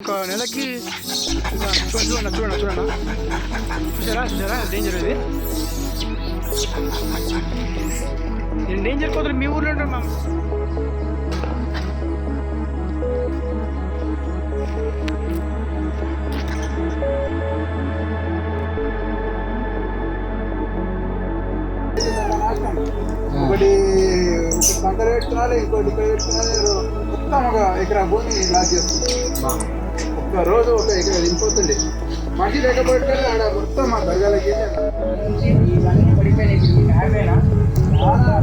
ఒక నెలకి చూడండి చూడండి చూడండి చూసారా చూసారా డేంజర్ ఇది నేను డేంజర్ కోతులు మీ ఊర్లో ఉంటాం మ్యామ్ ఒకటి పంటలు పెట్టుకున్నాడు ఇంకోటి ఇక్కడ పెట్టుకున్నాడు మొత్తం ఒక ఎకరా భూమి లాస్ చేస్తుంది ఒక్క రోజు ఒక మనిషి లేకపోతే ఆడ మొత్తం మా దర్గాలకి ఇవన్నీ పడిపోయినాయి. చాలా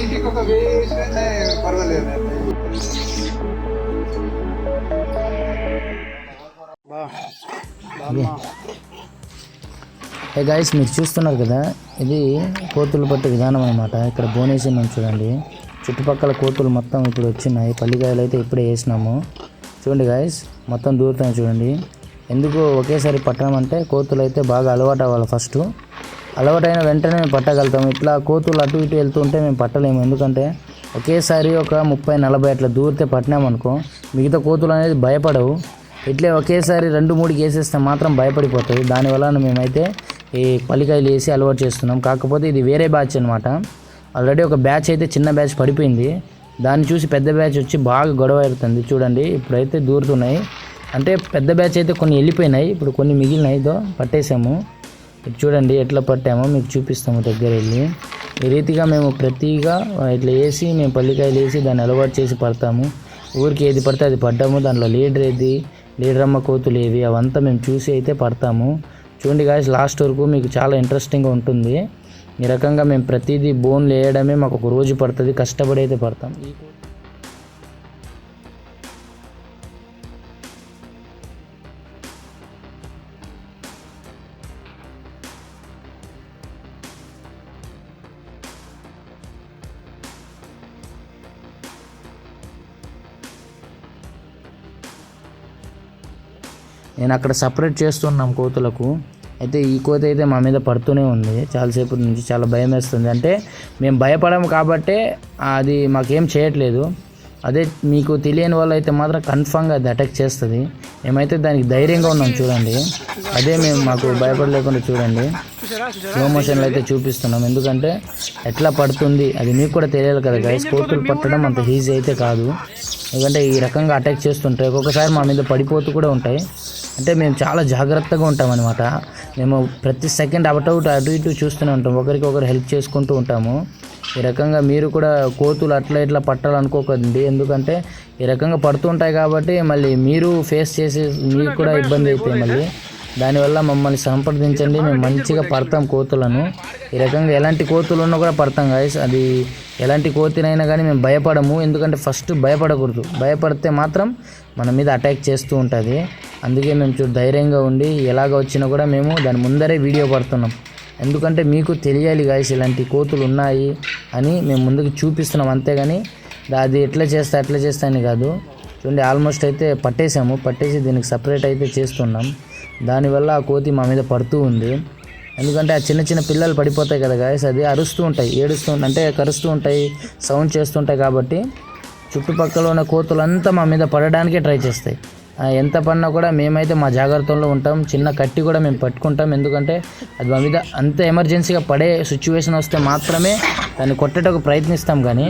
ఇంటికి ఒక వేసినే పర్వాలేదు. ఏ గాయస్ మీరు చూస్తున్నారు కదా ఇది కోతులు పట్టే విధానం అనమాట ఇక్కడ బోనేసి మనం చూడండి. చుట్టుపక్కల కోతులు మొత్తం ఇప్పుడు వచ్చినాయి. పల్లికాయలు అయితే ఇప్పుడే వేసినాము. చూడండి గాయస్ మొత్తం దూరుతాయి చూడండి. ఎందుకు ఒకేసారి పట్టడం అంటే కోతులు అయితే బాగా అలవాటు అవ్వాలి ఫస్ట్ అలవాటైన వెంటనే మేము పట్టగలుగుతాం. ఇట్లా కోతులు అటు ఇటు వెళ్తుంటే మేము పట్టలేము. ఎందుకంటే ఒకేసారి ఒక ముప్పై నలభై అట్లా దూరితే పట్టినామనుకో మిగతా కోతులు అనేది భయపడవు. ఇట్లే ఒకేసారి రెండు మూడు వేసేస్తే మాత్రం భయపడిపోతాయి. దానివల్ల మేమైతే ఈ పల్లికాయలు వేసి అలవాటు చేస్తున్నాం. కాకపోతే ఇది వేరే బ్యాచ్ అనమాట ఆల్రెడీ ఒక బ్యాచ్ అయితే చిన్న బ్యాచ్ పడిపోయింది. దాన్ని చూసి పెద్ద బ్యాచ్ వచ్చి బాగా గొడవ అవుతుంది చూడండి ఇప్పుడైతే దూరుతున్నాయి. అంటే పెద్ద బ్యాచ్ అయితే కొన్ని వెళ్ళిపోయినాయి. ఇప్పుడు కొన్ని మిగిలినాయి. దో పట్టేసాము. చూడండి ఎట్లా పట్టామో మీకు చూపిస్తాము దగ్గర వెళ్ళి. ఈ రీతిగా మేము ప్రతిగా ఇట్లా వేసి మేము పల్లికాయలు వేసి దాన్ని అలవాటు చేసి పడతాము. ఊరికి ఏది పడితే అది పడ్డాము. దాంట్లో లీడర్ ఏది లీడర్ అమ్మ కోతులు ఏవి అవంతా మేము చూసి అయితే పడతాము. చూడండి గాయస్ లాస్ట్ వరకు మీకు చాలా ఇంట్రెస్టింగ్గా ఉంటుంది. ఈ రకంగా మేము ప్రతిదీ బోన్లు వేయడమే మాకు ఒక రోజు పడుతుంది కష్టపడి అయితే పడతాం. నేను అక్కడ సపరేట్ చేస్తున్నాం కోతులకు. అయితే ఈ కోత అయితే మా మీద పడుతూనే ఉంది. చాలాసేపు నుంచి చాలా భయం వేస్తుంది అంటే మేము భయపడము కాబట్టే అది మాకేం చేయట్లేదు. అదే మీకు తెలియని వాళ్ళు అయితే మాత్రం కన్ఫామ్గా అది అటాక్ చేస్తుంది. మేమైతే దానికి ధైర్యంగా ఉన్నాం చూడండి. అదే మేము మాకు భయపడలేకుండా చూడండి. స్లో మోషన్లో అయితే చూపిస్తున్నాం. ఎందుకంటే ఎట్లా పడుతుంది అది మీకు కూడా తెలియాలి కదా గైస్ కోతులు పట్టడం అంత ఈజీ అయితే కాదు. ఎందుకంటే ఈ రకంగా అటాక్ చేస్తుంటాయి. ఒక్కొక్కసారి మా మీద పడిపోతూ కూడా ఉంటాయి. అంటే మేము చాలా జాగ్రత్తగా ఉంటాం అనమాట మేము ప్రతి సెకండ్ అవుట్ అవుట్ అటు ఇటు చూస్తూనే ఉంటాం. ఒకరికి ఒకరు హెల్ప్ చేసుకుంటూ ఉంటాము. ఈ రకంగా మీరు కూడా కోతులు అట్లా ఇట్లా పట్టాలనుకోకండి ఎందుకంటే ఈ రకంగా పడుతుంటాయి కాబట్టి మళ్ళీ మీరు ఫేస్ చేసి మీకు కూడా ఇబ్బంది అవుతాయి మళ్ళీ దానివల్ల మమ్మల్ని సంప్రదించండి. మేము మంచిగా పడతాం కోతులను. ఈ రకంగా ఎలాంటి కోతులు ఉన్నా కూడా పడతాం గాయస్ అది ఎలాంటి కోతినైనా కానీ మేము భయపడము. ఎందుకంటే ఫస్ట్ భయపడకూడదు. భయపడితే మాత్రం మన మీద అటాక్ చేస్తూ ఉంటుంది. అందుకే మేము చూ ధైర్యంగా ఉండి ఎలాగ వచ్చినా కూడా మేము దాని ముందరే వీడియో పడుతున్నాం. ఎందుకంటే మీకు తెలియాలి గాయస్ ఇలాంటి కోతులు ఉన్నాయి అని మేము ముందుకు చూపిస్తున్నాం అంతేగాని అది ఎట్లా చేస్తా ఎట్లా చేస్తా అని కాదు. చూడండి ఆల్మోస్ట్ అయితే పట్టేసాము పట్టేసి దీనికి సపరేట్ అయితే చేస్తున్నాం. దానివల్ల ఆ కోతి మా మీద పడుతూ ఉంది. ఎందుకంటే ఆ చిన్న చిన్న పిల్లలు పడిపోతాయి కదా గాయస్ అది అరుస్తూ ఉంటాయి ఏడుస్తూ అంటే కరుస్తూ ఉంటాయి సౌండ్ చేస్తుంటాయి కాబట్టి చుట్టుపక్కల ఉన్న కోతులంతా మా మీద పడడానికే ట్రై చేస్తాయి. ఎంత పడినా కూడా మేమైతే మా జాగ్రత్తలో ఉంటాం. చిన్న కట్టి కూడా మేము పట్టుకుంటాం. ఎందుకంటే అది మా మీద అంత ఎమర్జెన్సీగా పడే సిచ్యువేషన్ వస్తే మాత్రమే దాన్ని కొట్టడానికి ప్రయత్నిస్తాం కానీ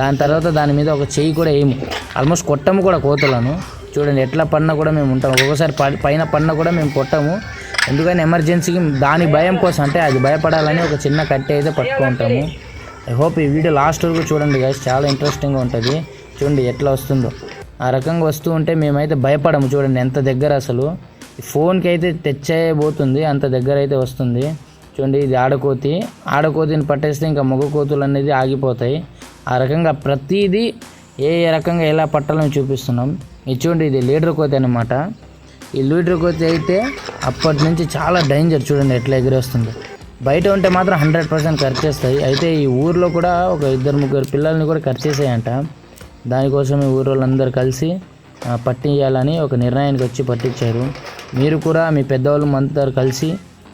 దాని తర్వాత దాని మీద ఒక చెయ్యి కూడా వేయము ఆల్మోస్ట్ కొట్టము కూడా కోతులను. చూడండి ఎట్లా పడినా కూడా మేము ఉంటాం. ఒక్కొక్కసారి పైన పడినా కూడా మేము కొట్టము. ఎందుకని ఎమర్జెన్సీకి దాని భయం కోసం అంటే అది భయపడాలని ఒక చిన్న కట్టె అయితే పట్టుకుంటాము. ఐ హోప్ ఈ వీడియో లాస్ట్ వరకు చూడండి గైస్ చాలా ఇంట్రెస్టింగ్గా ఉంటుంది. చూడండి ఎట్లా వస్తుందో. ఆ రకంగా వస్తూ ఉంటే మేమైతే భయపడము చూడండి ఎంత దగ్గర అసలు. ఫోన్కి అయితే తెచ్చేయబోతుంది అంత దగ్గర అయితే వస్తుంది. చూడండి ఇది ఆడకోతి. ఆడకోతిని పట్టేస్తే ఇంకా మగ కోతులు అనేది ఆగిపోతాయి. ఆ రకంగా ప్రతిదీ ఏ ఏ రకంగా ఎలా పట్టాలని చూపిస్తున్నాం. ఇది చూడండి ఇది లీడర్ కోతి అనమాట ఈ లీడర్ కోతి అయితే అప్పటి నుంచి చాలా డేంజర్ చూడండి ఎట్లా ఎగిరేస్తుంది. బయట ఉంటే మాత్రం హండ్రెడ్ పర్సెంట్ ఖర్చేస్తాయి అయితే ఈ ఊర్లో కూడా ఒక ఇద్దరు ముగ్గురు పిల్లల్ని కూడా ఖర్చేసాయంట దానికోసం ఈ ఊరు వాళ్ళందరూ కలిసి పట్టించాలని ఒక నిర్ణయానికి వచ్చి పట్టించారు మీరు కూడా మీ పెద్దవాళ్ళు అందరు కలిసి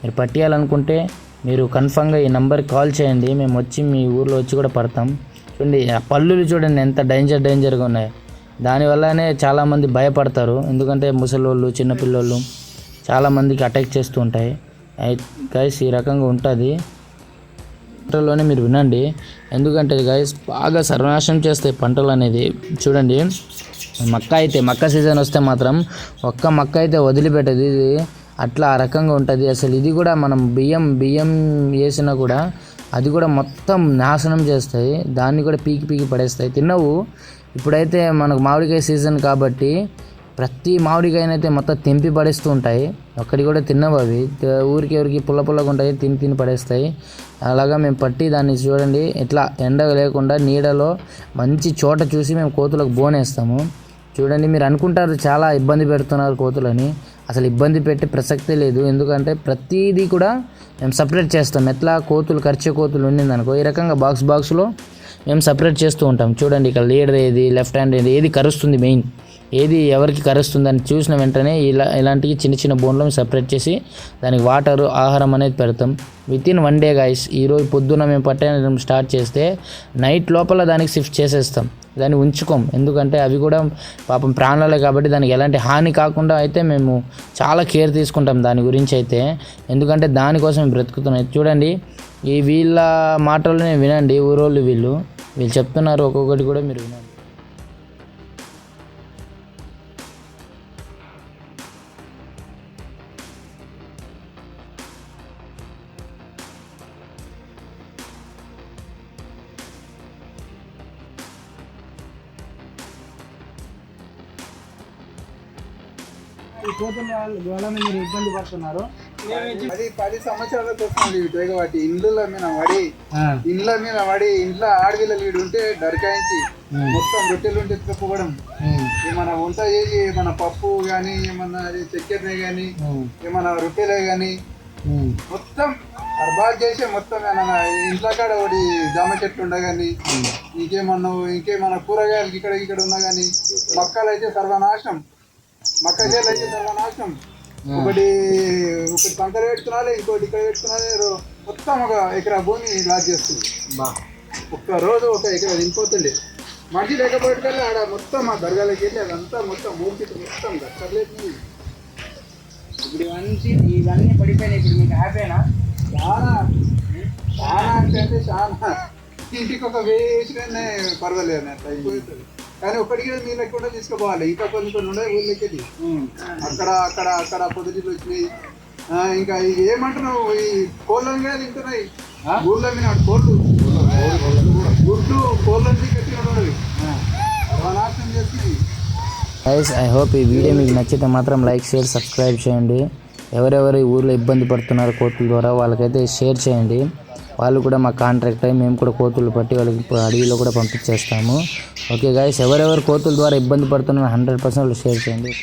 మీరు పట్టియాలనుకుంటే మీరు కన్ఫామ్గా ఈ నెంబర్కి కాల్ చేయండి. మేము వచ్చి మీ ఊర్లో వచ్చి కూడా పడతాం. చూడండి ఆ పళ్ళులు చూడండి ఎంత డేంజర్ డేంజర్గా ఉన్నాయి. దానివల్లనే చాలామంది భయపడతారు. ఎందుకంటే ముసలోళ్ళు చిన్నపిల్లోళ్ళు చాలామందికి అటాక్ చేస్తూ ఉంటాయి. గైస్ ఈ రకంగా ఉంటుంది. పంటల్లోనే మీరు వినండి. ఎందుకంటే గైస్ బాగా సర్వనాశనం చేస్తాయి పంటలు అనేది. చూడండి. మక్క అయితే మక్క సీజన్ వస్తే మాత్రం ఒక్క మక్క అయితే వదిలిపెట్టదు. ఇది అట్లా ఆ రకంగా ఉంటుంది. అసలు ఇది కూడా మనం బియ్యం బియ్యం వేసినా కూడా అది కూడా మొత్తం నాశనం చేస్తాయి. దాన్ని కూడా పీకి పీకి పడేస్తాయి. తిన్నవు ఇప్పుడైతే మనకు మామిడికాయ సీజన్ కాబట్టి ప్రతి మామిడికాయనైతే మొత్తం తెంపి పడేస్తూ ఉంటాయి. ఒక్కడి కూడా తిన్నవి అవి. ఊరికి ఎవరికి పుల్ల పుల్లగా ఉంటాయి తిని తిని పడేస్తాయి. అలాగా మేము పట్టి దాన్ని చూడండి. ఇట్లా ఎండ లేకుండా నీడలో మంచి చోట చూసి మేము కోతులకు బోనేస్తాము. చూడండి మీరు అనుకుంటారు చాలా ఇబ్బంది పెడుతున్నారు కోతులని. అసలు ఇబ్బంది పెట్టే ప్రసక్తే లేదు. ఎందుకంటే ప్రతిదీ కూడా మేము సపరేట్ చేస్తాం. ఎట్లా కోతులు కరిచే కోతులు ఉండిందనుకో ఈ రకంగా బాక్స్ బాక్స్లో మేము సపరేట్ చేస్తూ ఉంటాం. చూడండి ఇక్కడ లీడర్ ఏది లెఫ్ట్ హ్యాండ్ ఏది ఏది కరుస్తుంది మెయిన్ ఏది ఎవరికి కరుస్తుంది అని చూసిన వెంటనే ఇలా ఇలాంటి చిన్న చిన్న బోన్లో సపరేట్ చేసి దానికి వాటర్ ఆహారం అనేది పెడతాం. Within one day guys ఈరోజు పొద్దున్న మేము పట్టణం స్టార్ట్ చేస్తే నైట్ లోపల దానికి షిఫ్ట్ చేసేస్తాం. దాన్ని ఉంచుకోం. ఎందుకంటే అవి కూడా పాపం ప్రాణాలే కాబట్టి దానికి ఎలాంటి హాని కాకుండా అయితే మేము చాలా కేర్ తీసుకుంటాం దాని గురించి అయితే. ఎందుకంటే దానికోసం బ్రతుకుతున్నాయి చూడండి ఈ వీళ్ళ మాటలనే వినండి ఊరోళ్ళు వీళ్ళు. వీళ్ళు చెప్తున్నారు ఒక్కొక్కటి కూడా మీరు వినండి. ఈ కోతుల వలన మీరు ఇబ్బంది పడుతున్నారు. అది పది సంవత్సరాలకు వస్తుంది ఈ తెగ వాటి ఇండ్ల మీద పడి ఇండ్ల మీద పడి ఇంట్లో ఆడవిల్ల వీడు ఉంటే డరకాయించి మొత్తం రొట్టెలు ఉంటే తిప్పడం ఏమన్నా వంట చేసి మన పప్పు కానీ ఏమన్నా అది చక్కెరనే కానీ ఏమన్నా రొట్టెలే కానీ మొత్తం అర్బాద్ చేసి మొత్తం ఇంట్లో కాడ ఒకటి జామ చెట్లు ఉండ కానీ ఇంకేమన్నా ఇంకేమన్నా కూరగాయలు ఇక్కడ ఇక్కడ ఉన్నా కానీ మొక్కలు అయితే సర్వనాశనం మక్క చేలు అయితే సర్వనాశనం ఒకటి ఒకటి పంకర పెట్టుకున్నాలి ఇంకోటి ఇక్కడ పెట్టుకున్నాలి రో- మొత్తం ఒక ఎకరా భూమి లాస్ చేస్తుంది. ఒక్క రోజు ఒక ఎకరా దింపోతుండే మనిషి లేకపోయేకల్లా ఆడ మొత్తం ఆ దర్గాలకి వెళ్ళి అదంతా మొత్తం మూర్తి మొత్తం దక్కర్లేదు ఇప్పుడు ఇవన్నీ ఇవన్నీ పడిపోయినాయి. ఇప్పుడు మీకు హ్యాపీనా చాలా. చాలా అంటే అంటే చాలా. ఇంటికి ఒక వేసినే పర్వాలేదు అట్లా అయిపోతుంది. కానీ ఒక్కడికి నీళ్ళకి కూడా తీసుకుపోవాలి. ఇంకా కొన్ని కొన్ని ఉన్నాయి ఊళ్ళకి అక్కడ అక్కడ అక్కడ పొద్దుటిలు వచ్చినాయి. ఇంకా ఏమంటున్నావు? ఈ కోళ్ళని కూడా తింటున్నాయి. ఊళ్ళో మీద కోళ్ళు. గుడ్డు కోళ్ళని కట్టినవి నాశనం చేస్తున్నాయి గైస్ ఐ హోప్ ఈ వీడియో మీకు నచ్చితే మాత్రం లైక్ షేర్ సబ్స్క్రైబ్ చేయండి. ఎవరెవరు ఈ ఊర్లో ఇబ్బంది పడుతున్నారు కోతుల ద్వారా వాళ్ళకైతే షేర్ చేయండి. వాళ్ళు కూడా మా కాంట్రాక్ట్ అయ్యి మేము కూడా కోతులు పట్టి వాళ్ళకి ఇప్పుడు అడవిలో కూడా పంపించేస్తాము. ఓకే గైస్ ఎవరెవరు కోతుల ద్వారా ఇబ్బంది పడుతున్నారు హండ్రెడ్ పర్సెంట్ షేర్ చేయండి.